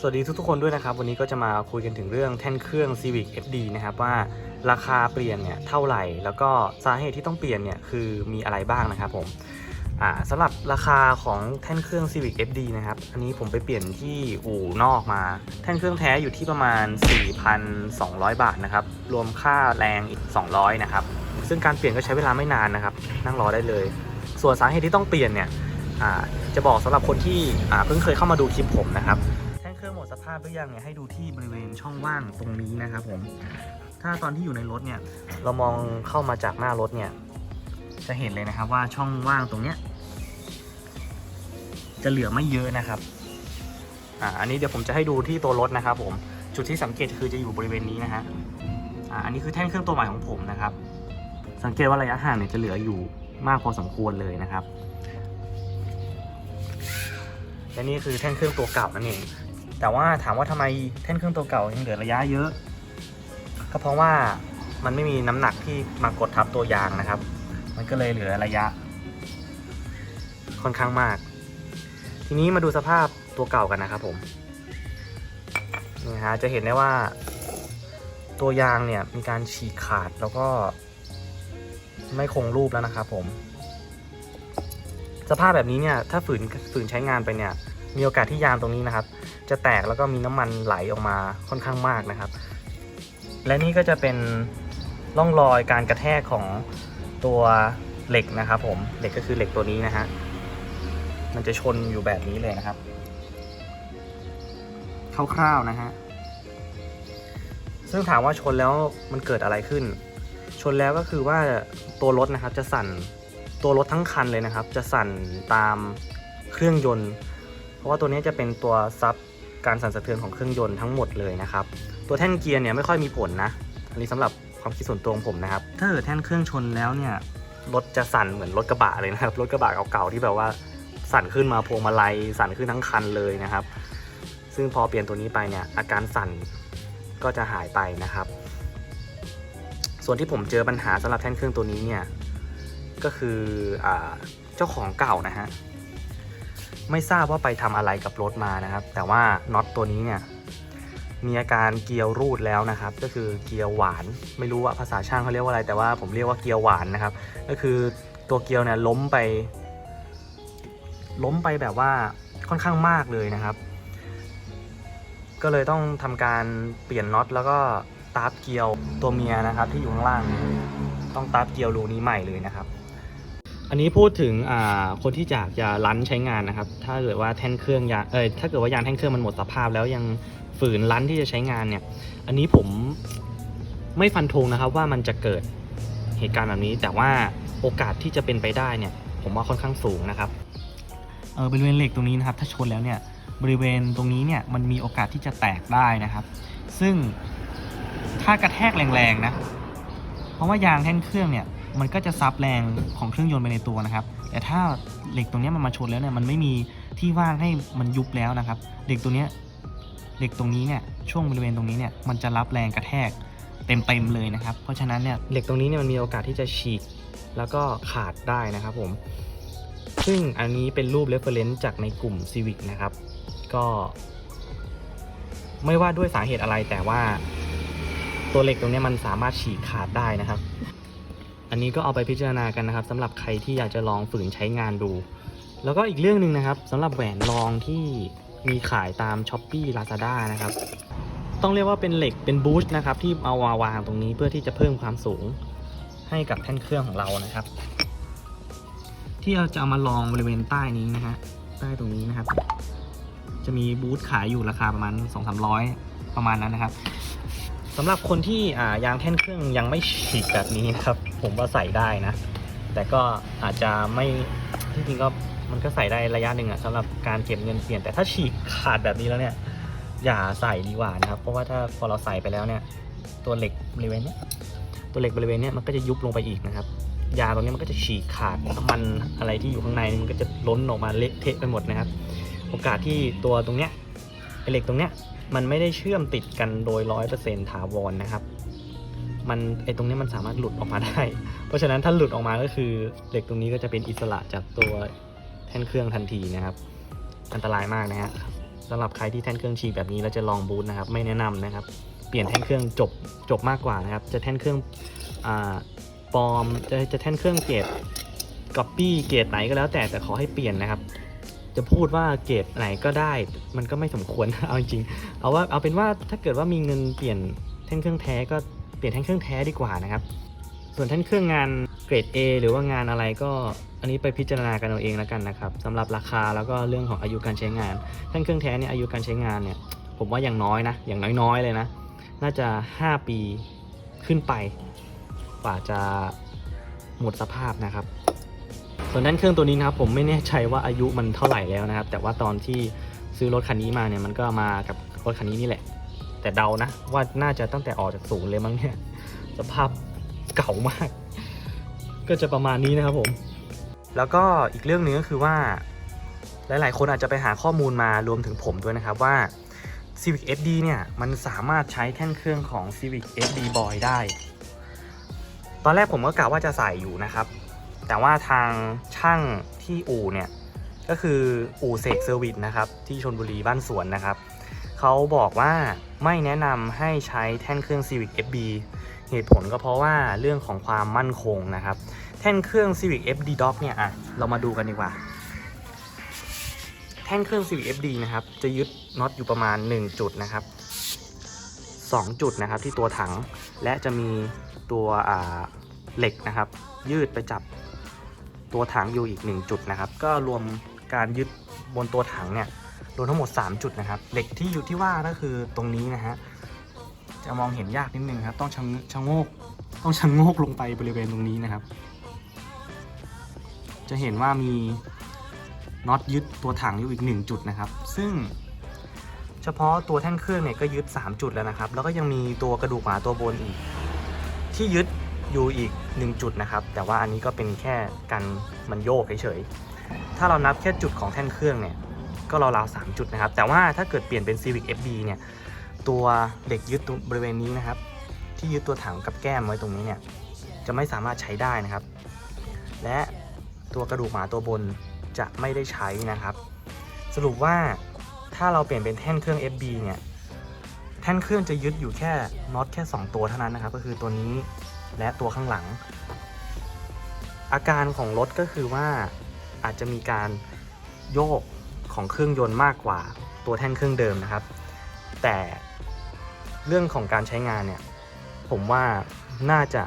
สวัสดีทุกๆคนด้วยนะครับ วันนี้ก็จะมาคุยกันถึงเรื่องแท่นเครื่อง Civic FD นะครับว่าราคาเปลี่ยนเนี่ยเท่าไหร่ แล้วก็สาเหตุที่ต้องเปลี่ยนเนี่ยคือมีอะไรบ้างนะครับผมสำหรับราคาของแท่นเครื่อง Civic FD นะครับ อันนี้ผมไปเปลี่ยนที่อู่นอกมา แท่นเครื่องแท้อยู่ที่ประมาณ 4,200 บาทนะครับ รวมค่าแรงอีก 200 นะครับ ซึ่งการเปลี่ยนก็ใช้เวลาไม่นานนะครับ นั่งรอได้เลย ส่วนสาเหตุที่ต้องเปลี่ยนเนี่ยจะบอกสำหรับคนที่เพิ่งเคยเข้ามาดูคลิปผมนะครับาพหรือยังเนี่ยให้ดูที่บริเวณช่องว่างตรงนี้นะครับผม ถ้าตอนที่อยู่ในรถเนี่ย เรามองเข้ามาจากหน้ารถเนี่ย จะเห็นเลยนะครับว่าช่องว่างตรงเนี้ย จะเหลือไม่เยอะนะครับ อ่า อันนี้เดี๋ยวผมจะให้ดูที่ตัวรถนะครับ ผม จุดที่สังเกตคือจะอยู่บริเวณนี้นะฮะ อ่า อันนี้คือแท่นเครื่องตัวใหม่ของผมนะครับ สังเกตว่าระยะห่างเนี่ยจะเหลืออยู่มากพอสมควรเลยนะครับและนี่คือแท่นเครื่องตัวเก่านั่นเอง แต่ว่าถามว่าทำไมแท่นเครื่องตัวเก่ายังเหลือระยะเยอะ ก็เพราะว่ามันไม่มีน้ำหนักที่มากดทับตัวยางนะครับ มันก็เลยเหลือระยะ ค่อนข้างมาก ทีนี้มาดูสภาพตัวเก่ากันนะครับผมนี่ฮะจะเห็นได้ว่า ตัวยางเนี่ยมีการฉีกขาดแล้วก็ ไม่คงรูปแล้วนะครับผม สภาพแบบนี้เนี่ย ถ้าฝืนฝืนใช้งานไปเนี่ย มีโอกาสที่ยางตรงนี้นะครับ จะแตกแล้วก็มีน้ำมันไหลออกมาค่อนข้างมากนะครับ และนี่ก็จะเป็นร่องรอยการกระแทกของตัวเหล็กนะครับ ผมเหล็กก็คือเหล็กตัวนี้นะฮะมันจะชนอยู่แบบนี้เลยนะครับคร่าวๆนะฮะซึ่งถามว่าชนแล้วมันเกิดอะไรขึ้น ชนแล้วก็คือว่าตัวรถนะครับจะสั่นตัวรถทั้งคันเลยนะครับ จะสั่นตามเครื่องยนต์ ราะว่าตัวนี้จะเป็นตัวซับการสั่นสะเทือนของเครื่องยนต์ทั้งหมดเลยนะครับ ตัวแท่นเกียร์เนี่ยไม่ค่อยมีผลนะ อันนี้สำหรับความคิดส่วนตัวของผมนะครับ ถ้าเกิดแท่นเครื่องชนแล้วเนี่ยรถจะสั่นเหมือนรถกระบะเลยนะครับ รถกระบะเก่าๆที่แบบว่าสั่นขึ้นมาพวงมาลัยสั่นขึ้นทั้งคันเลยนะครับ ซึ่งพอเปลี่ยนตัวนี้ไปเนี่ยอาการสั่นก็จะหายไปนะครับ ส่วนที่ผมเจอปัญหาสำหรับแท่นเครื่องตัวนี้เนี่ยก็คืออเจ้าของเก่านะฮะ ไม่ทราบว่าไปทำอะไรกับรถมานะครับ แต่ว่าน็อตตัวนี้เนี่ยมีอาการเกียวรูดแล้วนะครับ ก็คือเกียวหวานไม่รู้ว่าภาษาช่างเขาเรียกว่าอะไร แต่ว่าผมเรียกว่าเกียวหวานนะครับ ก็คือตัวเกียวเนี่ยล้มไป ล้มไปแบบว่าค่อนข้างมากเลยนะครับ ก็เลยต้องทำการเปลี่ยนน็อตแล้วก็ตาร์ฟเกียวตัวเมียนะครับ ที่อยู่ข้างล่าง ต้องตาร์ฟเกียวรูนี้ใหม่เลยนะครับ อันนี้พูดถึงอ่าคนที่จากจะรันใช้งานนะครับ ถ้าเกิดว่าแท่นเครื่องยางเอยถ้าเกิดว่ายางแท่นเครื่องมันหมดสภาพ แล้วยังฝืนรันที่จะใช้งานเนี่ย อันนี้ผมไม่ฟันธงนะครับว่ามันจะเกิดเหตุการณ์แบบนี้ แต่ว่าโอกาสที่จะเป็นไปได้เนี่ย ผมว่าค่อนข้างสูงนะครับเออบริเวณเหล็กตรงนี้นะครับ ถ้าชนแล้วเนี่ยบริเวณตรงนี้เนี่ยมันมีโอกาสที่จะแตกได้นะครับ ซึ่งถ้ากระแทกแรงๆนะเพราะว่ายางแท่นเครื่องเนี่ย มันก็จะซับแรงของเครื่องยนต์ไปในตัวนะครับ แต่ถ้าเหล็กตรงนี้มันมาชนแล้วเนี่ยมันไม่มีที่ว่างให้มันยุบแล้วนะครับเหล็กตัวนี้เหล็กตรงนี้เนี่ยช่วงบริเวณตรงนี้เนี่ยมันจะรับแรงกระแทกเต็มๆเลยนะครับ เพราะฉะนั้นเนี่ยเหล็กตรงนี้เนี่ยมันมีโอกาสที่จะฉีกแล้วก็ขาดได้นะครับผม ซึ่งอันนี้เป็นรูป reference จากในกลุ่ม Civic นะครับ ก็ ไม่ว่าด้วยสาเหตุอะไรแต่ว่าตัวเหล็กตรงนี้มันสามารถฉีกขาดได้นะครับ อันนี้ก็เอาไปพิจารณากันนะครับสำหรับใครที่อยากจะลองฝืนใช้งานดู แล้วก็อีกเรื่องหนึ่งนะครับสำหรับแหวนรองที่มีขายตาม s h อ p e e Lazada นะครับ ต้องเรียกว่าเป็นเหล็กเป็นบูชนะครับที่เอามาวางตรงนี้เพื่อที่จะเพิ่มความสูงให้กับแท่นเครื่องของเรานะครับ ที่เราจะเอามาลองบริเวณใต้นี้นะฮะใต้ตรงนี้นะครับ จะมีบูธขายอยู่ราคาประมาณ2-300 ประมาณนั้นนะครับ สำหรับคนที่อ่ายางแท่นเครื่องยังไม่ฉีกแบบนี้นะครับ ผมว่าใส่ได้นะ แต่ก็อาจจะไม่ที่จริงก็มันก็ใส่ได้ระยะหนึ่งอะสำหรับการเก็บเงินเปลี่ยน แต่ถ้าฉีกขาดแบบนี้แล้วเนี่ย อย่าใส่ดีกว่านะครับ เพราะว่าถ้าพอเราใส่ไปแล้วเนี่ย ตัวเหล็กบริเวณเนี้ยตัวเหล็กบริเวณเนี้ยมันก็จะยุบลงไปอีกนะครับยางตรงนี้มันก็จะฉีกขาดน้ำมันอะไรที่อยู่ข้างในมันก็จะล้นออกมาเละเทะไปหมดนะครับ โอกาสที่ตัวตรงเนี้ยไอเหล็กตรงเนี้ย มันไม่ได้เชื่อมติดกันโดยร้อยเปอร์เซ็นต์ถาวรนะครับ มันไอตรงนี้มันสามารถหลุดออกมาได้ เพราะฉะนั้นถ้าหลุดออกมาก็คือเหล็กตรงนี้ก็จะเป็นอิสระจากตัวแท่นเครื่องทันทีนะครับ อันตรายมากนะฮะสำหรับใครที่แท่นเครื่องฉีกแบบนี้แล้วจะลองบูทนะครับ ไม่แนะนำนะครับ เปลี่ยนแท่นเครื่องจบจบมากกว่านะครับ จะแท่นเครื่องอ่าปลอมจะจะแท่นเครื่องเกรดก๊อปปี้เกรดไหนก็แล้วแต่แต่ขอให้เปลี่ยนนะครับ จะพูดว่าเกรดไหนก็ได้ มันก็ไม่สมควร เอาจริงเอาว่าเอาเป็นว่าถ้าเกิดว่ามีเงินเปลี่ยนแท่นเครื่องแท้ก็เปลี่ยนแท่นเครื่องแท้ดีกว่านะครับ ส่วนแท่นเครื่องงานเกรด A หรือว่างานอะไรก็อันนี้ไปพิจารณากันเอาเองแล้วกันนะครับสำหรับราคาแล้วก็เรื่องของอายุการใช้งานแท่นเครื่องแท้เนี่ยอายุการใช้งานเนี่ยผมว่าอย่างน้อยนะอย่างน้อยๆเลยนะ น่าจะ 5 ปีขึ้นไปกว่าจะหมดสภาพนะครับ ส่วนด้นเครื่องตัวนี้นะครับผมไม่แน่ใจว่าอายุมันเท่าไหร่แล้วนะครับ แต่ว่าตอนที่ซื้อรถคันนี้มาเนี่ยมันก็มากับรถคันนี้นี่แหละ แต่เดานะว่าน่าจะตั้งแต่ออกจากศูนย์เลยมั้งเนี่ยสภาพเก่ามาก ก็จะประมาณนี้นะครับผม แล้วก็อีกเรื่องหนึงก็คือว่า หลาย ๆ คนอาจจะไปหาข้อมูลมารวมถึงผมด้วยนะครับว่า Civic FD เนี่ยมันสามารถใช้แท่นเครื่องของ Civic FD Boy ได้ ตอนแรกผมก็กะว่าจะใส่อยู่นะครับ แต่ว่าทางช่างที่อู่เนี่ยก็คืออู่เสกเซอร์วิสนะครับที่ชนบุรีบ้านสวนนะครับเขาบอกว่าไม่แนะนำให้ใช้แท่นเครื่อง Civic FB เหตุผลก็เพราะว่าเรื่องของความมั่นคงนะครับ แท่นเครื่อง Civic FD Dock เนี่ยอะเรามาดูกันดีกว่า แท่นเครื่อง Civic FD นะครับ จะยึดน็อตอยู่ประมาณ 1 จุดนะครับ 2 จุดนะครับที่ตัวถังและจะมีตัวอ่าเหล็กนะครับ ยืดไปจับ ตัวถังอยู่อีก 1 จุดนะครับ ก็รวมการยึดบนตัวถังเนี่ยรวมทั้งหมด 3 จุดนะครับเหล็กที่อยู่ที่ว่าก็คือตรงนี้นะฮะจะมองเห็นยากนิดนึงครับต้องชะงชะโงกต้องชะโงกลงไปบริเวณตรงนี้นะครับ จะเห็นว่ามีน็อตยึดตัวถังอยู่อีก 1 จุดนะครับ ซึ่งเฉพาะตัวแท่นเครื่องเนี่ยก็ยึด 3 จุดแล้วนะครับ แล้วก็ยังมีตัวกระดูกหมาตัวบนอีก ที่ยึด อยู่อีก 1 จุดนะครับ แต่ว่าอันนี้ก็เป็นแค่กันมันโยกเฉยๆ ถ้าเรานับแค่จุดของแท่นเครื่องเนี่ย ก็ราวๆ3จุดนะครับ แต่ว่าถ้าเกิดเปลี่ยนเป็น Civic FB เนี่ย ตัวเหล็กยึดบริเวณนี้นะครับ ที่ยึดตัวถังกับแก้มไว้ตรงนี้เนี่ย จะไม่สามารถใช้ได้นะครับ และตัวกระดูกหมาตัวบนจะไม่ได้ใช้นะครับ สรุปว่าถ้าเราเปลี่ยนเป็นแท่นเครื่อง FB เนี่ย แท่นเครื่องจะยึดอยู่แค่น็อตแค่ 2 ตัวเท่านั้นนะครับ ก็คือตัวนี้ และตัวข้างหลัง อาการของรถก็คือว่าอาจจะมีการโยกของเครื่องยนต์มากกว่าตัวแท่นเครื่องเดิมนะครับ แต่เรื่องของการใช้งานเนี่ยผมว่าน่าจะ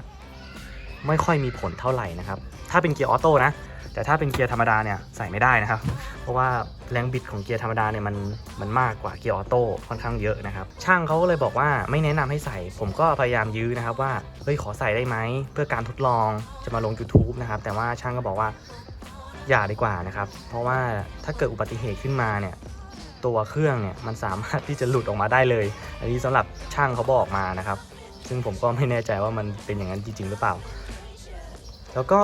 ไม่ค่อยมีผลเท่าไหร่นะครับ ถ้าเป็นเกียร์ออโต้นะ แต่ถ้าเป็นเกียร์ธรรมดาเนี่ยใส่ไม่ได้นะครับ เพราะว่าแรงบิดของเกียร์ธรรมดาเนี่ยมันมันมากกว่าเกียร์ออโต้ค่อนข้างเยอะนะครับ ช่างเขาก็เลยบอกว่าไม่แนะนำให้ใส่ ผมก็พยายามยื้อนะครับว่าเฮ้ยขอใส่ได้ไหมเพื่อการทดลองจะมาลง YouTube นะครับแต่ว่าช่างก็บอกว่าอย่าดีกว่านะครับ เพราะว่าถ้าเกิดอุบัติเหตุขึ้นมาเนี่ยตัวเครื่องเนี่ยมันสามารถที่จะหลุดออกมาได้เลย อันนี้สำหรับช่างเขาบอกมานะครับ ซึ่งผมก็ไม่แน่ใจว่ามันเป็นอย่างนั้นจริง ๆ หรือเปล่า แล้วก็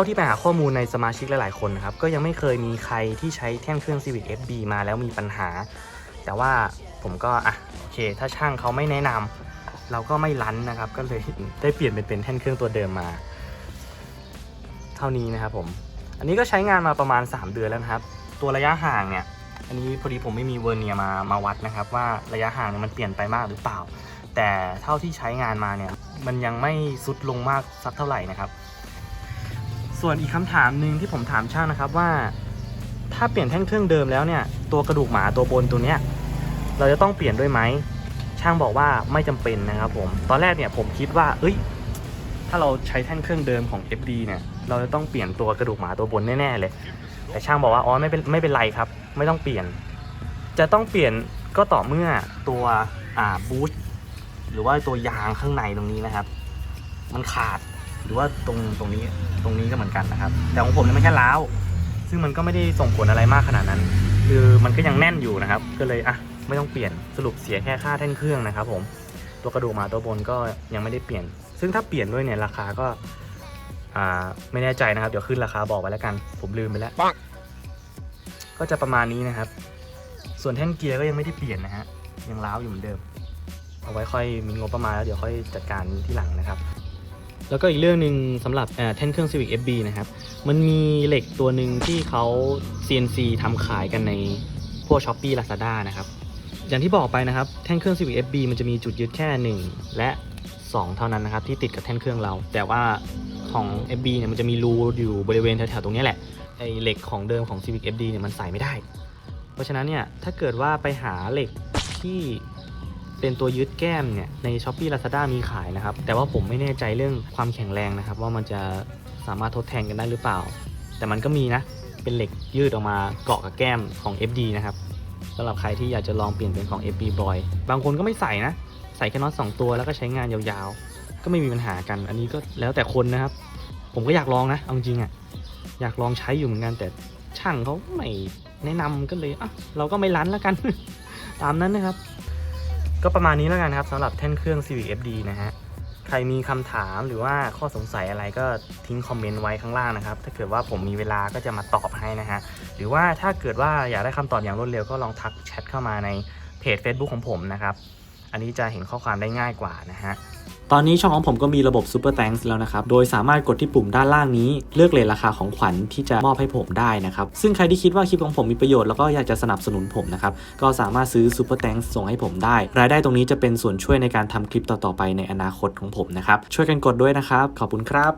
ท่าที่ไปหาข้อมูลในสมาชิกหลายๆคนนะครับก็ยังไม่เคยมีใครที่ใช้แท่นเครื่อง Civic FB มาแล้วมีปัญหา แต่ว่าผมก็อะโอเค ถ้าช่างเขาไม่แนะนำเราก็ไม่ลั้นนะครับ ก็เลยได้เปลี่ยนเป็นเป็นแท่นเครื่องตัวเดิมมา เท่านี้นะครับผม อันนี้ก็ใช้งานมาประมาณ 3 เดือนแล้วนะครับ ตัวระยะห่างเนี่ยอันนี้พอดีผมไม่มีเวอร์เนียมามาวัดนะครับ ว่าระยะห่างเนี่ยมันเปลี่ยนไปมากหรือเปล่า แต่เท่าที่ใช้งานมาเนี่ยมันยังไม่สุดลงมากสักเท่าไหร่นะครับ ส่วนอีกคำถามหนึ่งที่ผมถามช่างนะครับว่า ถ้าเปลี่ยนแท่นเครื่องเดิมแล้วเนี่ย ตัวกระดูกหมาตัวบนตัวเนี้ยเราจะต้องเปลี่ยนด้วยไหมช่างบอกว่าไม่จำเป็นนะครับผมตอนแรกเนี่ยผมคิดว่า เอ้ย ถ้าเราใช้แท่นเครื่องเดิมของ FD เนี่ยเราจะต้องเปลี่ยนตัวกระดูกหมาตัวบนแน่ๆเลย แต่ช่างบอกว่าอ๋อไม่เป็นไม่เป็นไรครับ ไม่ต้องเปลี่ยน จะต้องเปลี่ยนก็ต่อเมื่อตัวอ่าบูทหรือว่าตัวยางข้างในตรงนี้นะครับ มันขาด หรือว่าตรงตรงนี้ตรงนี้ก็เหมือนกันนะครับ แต่ของผมเนี่ยมันแค่ล้าว ซึ่งมันก็ไม่ได้ส่งผลอะไรมากขนาดนั้น คือมันก็ยังแน่นอยู่นะครับ ก็เลยอะไม่ต้องเปลี่ยนสรุปเสียแค่ค่าแท่นเครื่องนะครับ ผมตัวกระดูกหมาตัวบนก็ยังไม่ได้เปลี่ยน ซึ่งถ้าเปลี่ยนด้วยเนี่ยราคาก็อ่าไม่แน่ใจนะครับ เดี๋ยวขึ้นราคาบอกไว้แล้วกัน ผมลืมไปแล้วก็จะประมาณนี้นะครับ ส่วนแท่นเกียร์ก็ยังไม่ได้เปลี่ยนนะฮะยังล้าวอยู่เหมือนเดิม เอาไว้ค่อยมีงบประมาณแล้วเดี๋ยวค่อยจัดการที่หลังนะครับ แล้วก็อีกเรื่องหนึ่งสำหรับแท่นเครื่อง Civic FB นะครับ มันมีเหล็กตัวหนึ่งที่เขา CNC ทำขายกันในพวก s h อ p e e Lazada นะครับ อย่างที่บอกไปนะครับ แท่นเครื่อง Civic FB มันจะมีจุดยึดแค่ 1 และ 2 เท่านั้นนะครับ ที่ติดกับแท่นเครื่องเรา แต่ว่าของ FB เนี่ยมันจะมีรูอยู่บริเวณแถวๆตรงนี้แหละไอเหล็กของเดิมของ Civic FD เนี่ยมันใส่ไม่ได้ เพราะฉะนั้นเนี่ยถ้าเกิดว่าไปหาเหล็กที่ เป็นตัวยึดแก้มเนี่ยใน s h อ p e e Lazada มีขายนะครับ แต่ว่าผมไม่แน่ใจเรื่องความแข็งแรงนะครับ ว่ามันจะสามารถทดแทนกันได้หรือเปล่า แต่มันก็มีนะ เป็นเหล็กยืดออกมาเกาะกับแก้มของ FD นะครับสำหรับใครที่อยากจะลองเปลี่ยนเป็นของ FB Boy บางคนก็ไม่ใส่นะ ใส่แค่น็อตสองตัวแล้วก็ใช้งานยาวๆ ก็ไม่มีปัญหากัน อันนี้ก็แล้วแต่คนนะครับ ผมก็อยากลองนะเอาจริงๆอะอยากลองใช้อยู่เหมือนกันแต่ช่างเขาไม่แนะนำก็เลยอะเราก็ไม่รั้นแล้วกัน ตามนั้นนะครับ ก็ประมาณนี้แล้วกันครับสำหรับแท่นเครื่อง Civic FD นะฮะ ใครมีคำถามหรือว่าข้อสงสัยอะไรก็ทิ้งคอมเมนต์ไว้ข้างล่างนะครับ ถ้าเกิดว่าผมมีเวลาก็จะมาตอบให้นะฮะ หรือว่าถ้าเกิดว่าอยากได้คำตอบอย่างรวดเร็วก็ลองทักแชทเข้ามาในเพจ Facebook ของผมนะครับ อันนี้จะเห็นข้อความได้ง่ายกว่านะฮะตอนนี้ช่องของผมก็มีระบบ Super Thanks แล้วนะครับ โดยสามารถกดที่ปุ่มด้านล่างนี้ เลือกเลทราคาของขวัญที่จะมอบให้ผมได้นะครับ ซึ่งใครที่คิดว่าคลิปของผมมีประโยชน์แล้วก็อยากจะสนับสนุนผมนะครับ ก็สามารถซื้อ Super Thanks ส่งให้ผมได้ รายได้ตรงนี้จะเป็นส่วนช่วยในการทำคลิปต่อๆไปในอนาคตของผมนะครับ ช่วยกันกดด้วยนะครับ ขอบคุณครับ